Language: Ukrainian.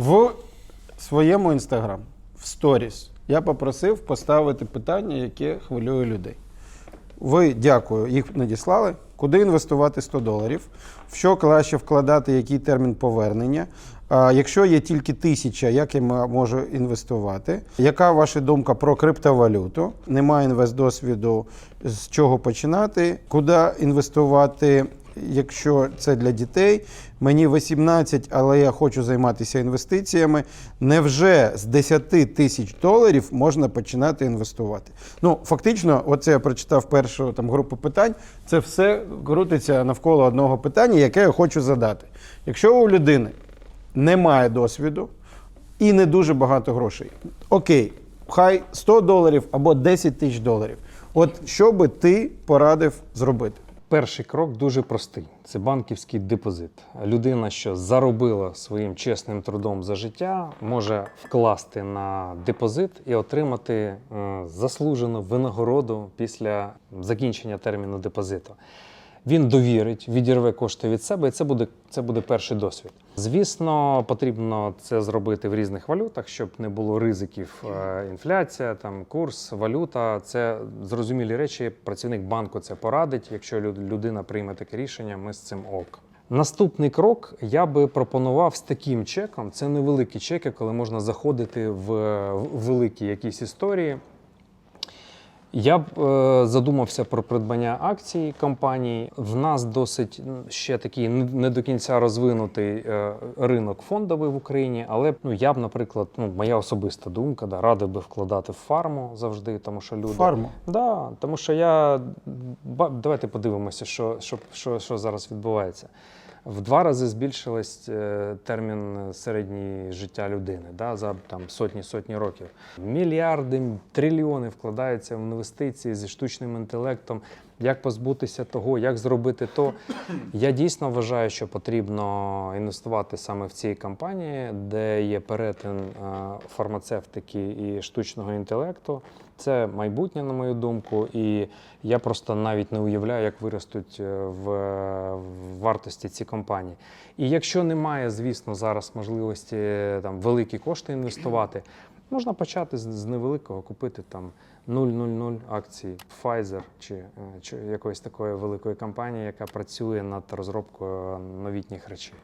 В своєму інстаграм, в сторіс, я попросив поставити питання, яке хвилює людей. Ви дякую, їх надіслали. Куди інвестувати 100 доларів? В що краще вкладати, який термін повернення? А якщо є тільки тисяча, як я можу інвестувати? Яка ваша думка про криптовалюту? Немає інвестдосвіду, з чого починати? Куди інвестувати, якщо це для дітей? Мені 18, але я хочу займатися інвестиціями. Невже з 10 тисяч доларів можна починати інвестувати? Ну, фактично, оце я прочитав першу там групу питань. Це все крутиться навколо одного питання, яке я хочу задати. Якщо у людини немає досвіду і не дуже багато грошей, окей, хай 100 доларів або 10 тисяч доларів. От що би ти порадив зробити? Перший крок дуже простий: це банківський депозит. Людина, що заробила своїм чесним трудом за життя, може вкласти на депозит і отримати е, заслужену винагороду після закінчення терміну депозиту. Він довірить, відірве кошти від себе, і це буде, це буде перший досвід. Звісно, потрібно це зробити в різних валютах, щоб не було ризиків. Е, Інфляція, там курс, валюта це зрозумілі речі. Працівник банку це порадить. Якщо люд- людина прийме таке рішення, ми з цим ок. Наступний крок я би пропонував з таким чеком. Це невеликі чеки, коли можна заходити в великі якісь історії. Я б е, задумався про придбання акцій компанії. В нас досить ще такий не до кінця розвинутий е, ринок фондовий в Україні. Але ну я б, наприклад, ну моя особиста думка, да, радив би вкладати в фарму завжди, тому що люди Фарму. Да, тому що я давайте подивимося, що, що, що, що зараз відбувається. В два рази збільшилась е, термін середньої життя людини да, за там сотні сотні років. Мільярди, трильйони вкладаються в інвестиції зі штучним інтелектом. Як позбутися того, як зробити то. Я дійсно вважаю, що потрібно інвестувати саме в ці компанії, де є перетин е, фармацевтики і штучного інтелекту. Це майбутнє, на мою думку, і я просто навіть не уявляю, як виростуть е, в вартості ці компанії. І якщо немає, звісно, зараз можливості е, там великі кошти інвестувати, можна почати з, невеликого, купити там 0,00 акцій Pfizer чи, е, чи якоїсь такої великої компанії, яка працює над розробкою новітніх речей.